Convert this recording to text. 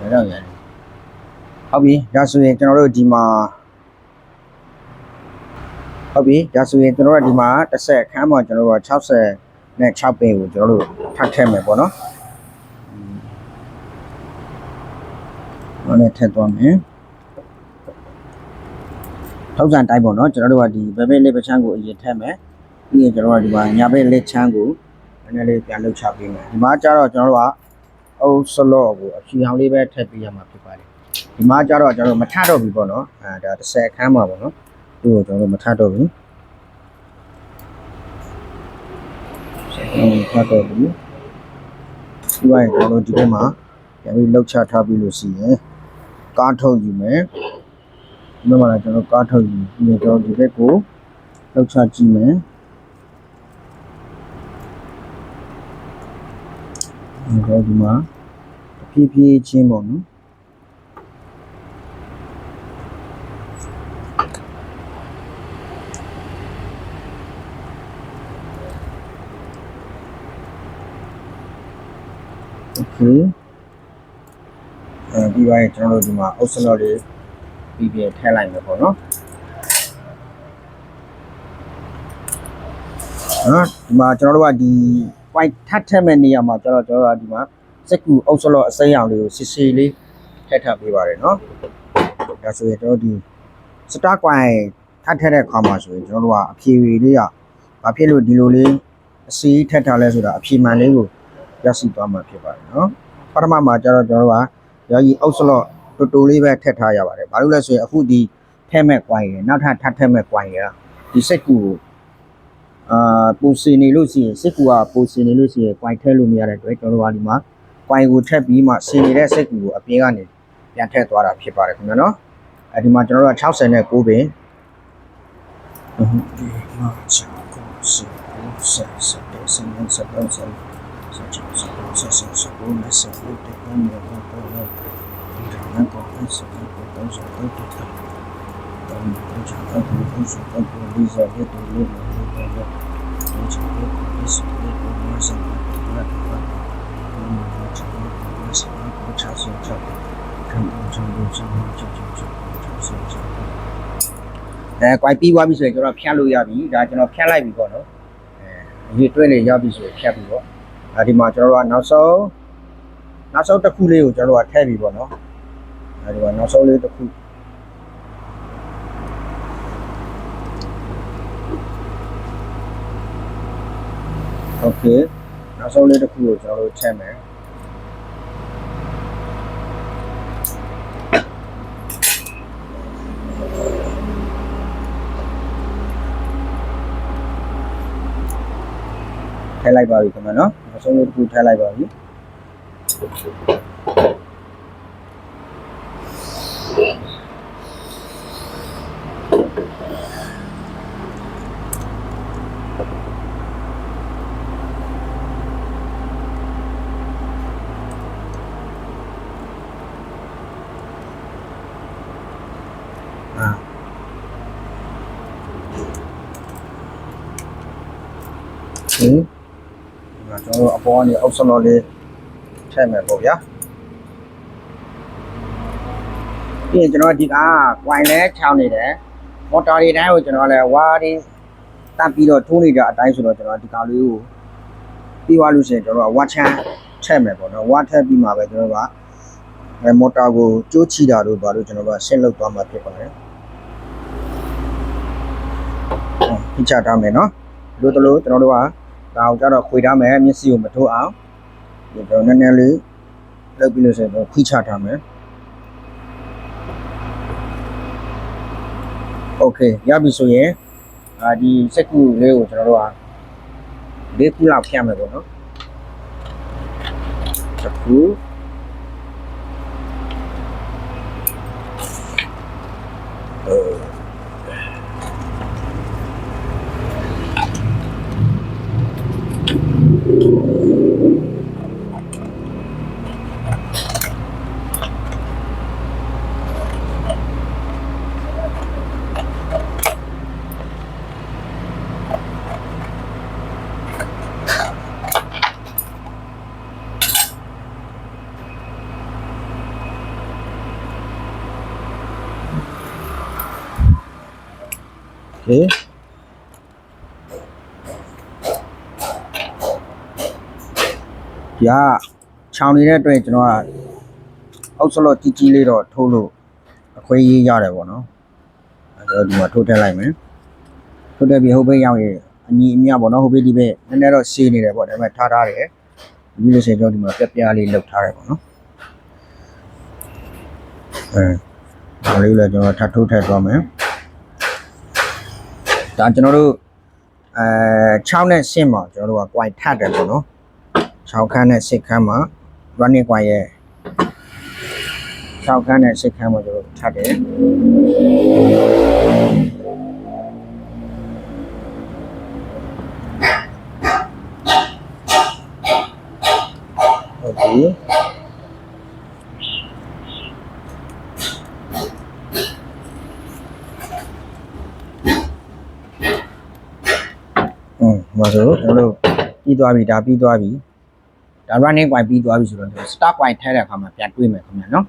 ဒါတော့ရတယ်ဟုတ်ပြီဒါဆိုရင်ကျွန်တော်တို့ဒီမှာဟုတ်ပြီဒါဆိုရင်ကျွန်တော်တို့ဒီမှာတစ်ဆက်ခန်းမှာကျွန်တော်တို့60နဲ့6ပင်ကိုကျွန်တော်တို့ထပ်ထည့်မယ်ပေါ့နော်ဟောနဲ့ထည့်သွားမယ်ထောက်စံတိုင်းပေါ့နော်ကျွန်တော်တို့ကဒီဘယ်ဘက်လေးပချမ်းကိုအရင်ထည့်မယ်ပြီးရင်ကျွန်တော်တို့ကဒီမှာညာဘက်လက်ချမ်းကိုနည်းနည်းလေးပြန်လှုပ်ချပေးမယ်ဒီမှာကျတော့ကျွန်တော်တို့က အုပ်စလော့ကိုအဖြူအောင်လေးပဲထည့်ပေးရမှာဖြစ်ပါတယ်ဒီမှာကျတော့ကျွန်တော်တို့မထတော့ဘူးပေါ့နော်အဲဒါ30အခန်းမှာပေါ့နော်သူ့ကိုကျွန်တော်တို့မထတော့ဘူးဆက်ထတော့ဘူးဒီဘက်ကျွန်တော်တို့ဒီဘက်မှာပြန်ပြီးလှုပ်ချထားပြီးလို့ရှိရင်ကားထုတ်ယူမယ်ဒီဘက်မှာလည်းကျွန်တော်ကားထုတ်ယူပြီးရင်ကျွန်တော်ဒီဘက်ကိုလှုပ်ချကြည့်မယ်ဒီတော့ဒီမှာ ဖြည်းဖြည်းချင်းပေါ့နော်โอเคအဲဒီပါရင်ကျွန်တော်တို့ဒီမှာအုပ်စလော့လေးပြီးပြထည့်လိုက်မယ်ပေါ့နော်နော်ဒီမှာကျွန်တော်တို့ကဒီ white ထပ်ထည့်မဲ့နေရာမှာကျွန်တော်ကျွန်တော်ကဒီမှာ စက်ကူအုပ်စလော့အစိမ်းရောင်လေးကိုစစ်စစ်လေးထည့်ထပ်ပေးပါတယ်နော်ဒါဆိုရင်ကျွန်တော်ဒီစတာကွိုင်ထပ်ထည့်တဲ့ခါမှာဆိုရင်ကျွန်တော်တို့ကအဖြေလေးကဘာဖြစ်လို့ဒီလိုလေးအစီထက်ထားလဲဆိုတာအဖြေမှန်လေးကိုရရှိသွားမှာဖြစ်ပါတယ်နော်ပထမမှာကျတော့ကျွန်တော်တို့ကရောကြီးအုပ်စလော့တူတူလေးပဲထည့်ထားရပါတယ်ဘာလို့လဲဆိုရင်အခုဒီထည့်မဲ့ကွိုင်ရယ်နောက်ထပ်ထပ်ထည့်မဲ့ကွိုင်ရယ်ဒီစက်ကူကိုအာပူစီနေလို့ရှိရင်စစ်ကူကပူစီနေလို့ရှိရင် quite ထည့်လို့မရတဲ့အတွက်ကျွန်တော်တို့ကဒီမှာ quite ကိုထည့်ပြီးမှစီနေတဲ့စစ်ကူကိုအပြင်ကနေပြန်ထည့်သွားတာဖြစ်ပါတယ်ခင်ဗျာနော်အဲဒီမှာကျွန်တော်တို့က60နဲ့9ပင်ဒီ အောင်ချောင်းချောင်းချောင်းချောင်းချောင်းဆက်ချက်အဲကွိုက်ပြီးသွားပြီဆိုရင်ကျွန်တော်ဖြတ်လို့ရပြီဒါကျွန်တော်ဖြတ်လိုက်ပြီပေါ့နော်အဲရေတွဲလေရပြီဆိုရင်ဖြတ်ပြီပေါ့အဲဒီမှာကျွန်တော်တို့ကနောက်ဆုံးနောက်ဆုံးတစ်ခုလေးကိုကျွန်တော်တို့ကထည့်ပြီပေါ့နော်အဲဒီမှာနောက်ဆုံးလေးတစ်ခုโอเคနောက်ဆုံးလေးတစ်ခုကိုကျွန်တော်တို့ထည့်မယ် ထည့်လိုက်ပါပြီခင်ဗျာနော်နော ကျွန်တော်တို့အပေါ်ကနေအောက်ဆလောလေးထည့်မယ်ပေါ့ဗျာပြီးရင်ကျွန်တော်ဒီကကွိုင်လဲချောင်းနေတယ်မော်တာတွေတိုင်းကိုကျွန်တော်လည်းဝါရင်းတပ်ပြီးတော့ထိုးနေကြအတိုင်းဆိုတော့ကျွန်တော်ဒီကောင်လေးကိုပြီးသွားလို့ရှိရင်ကျွန်တော်ကဝါချန်ထည့်မယ်ပေါ့နော်ဝါထည့်ပြီးမှပဲကျွန်တော်ကအဲမော်တာကိုကျိုးချီတာတို့ဘာလို့ကျွန်တော်ကရှင်းလုပ်သွားမှာဖြစ်ပါတယ်။ဟုတ်ပြချတာမယ်နော်။ဒီလိုတလို့ကျွန်တော်တို့က ဒါအောင်ကြတော့ခွေထားမယ်မျက်စိကိုမထိုးအောင်ဒီတော့နည်းနည်းလေးလုပ်ပြီးလို့ဆိုရင်ဖိချထားမယ်โอเคရပြီဆိုရင်အာဒီစက်ကူလေးကိုကျွန်တော်တို့ကလေးခုလောက်ဖြတ်မယ်ပေါ့နော်တစ်ခု ဒီကခြောင်နေတဲ့အတွက်ကျွန်တော်ကအုပ်စလော့ကြီးကြီးလေးတော့ထိုးလို့အခွေးရေးရတယ်ပေါ့နော်အဲတော့ဒီမှာထိုးတက်လိုက်မယ်ထိုးတက်ပြီးဟိုဘက်ရောက်ရင်အညီအမျှပေါ့နော်ဟိုဘက်ဒီဘက်နည်းနည်းတော့ရှည်နေတယ်ပေါ့ဒါပေမဲ့ထားထားတယ်ဒီလိုဆိုရင်ကျွန်တော်ဒီမှာပြက်ပြားလေးလှုပ်ထားတယ်ပေါ့နော်အဲဒါလေးလည်းကျွန်တော်ထပ်ထိုးထည့်သွားမယ် ဒါကျွန်တော်တို့အဲ6နဲ့10မှာကျွန်တော်တို့က quite ထပ်တယ်ပေါ့နော်6ခန်းနဲ့10ခန်းမှာ running ကွာရဲ့6ခန်းနဲ့10ခန်းမှာကျွန်တော်ထပ်တယ်ဟုတ်ပြီ ဘာဆိုတော့ကျွန်တော်တို့ပြီးသွားပြီဒါပြီးသွားပြီဒါ running point ပြီးသွားပြီဆိုတော့ start point ထားတဲ့အခါမှာပြန်တွေးမယ်ခင်ဗျာနော်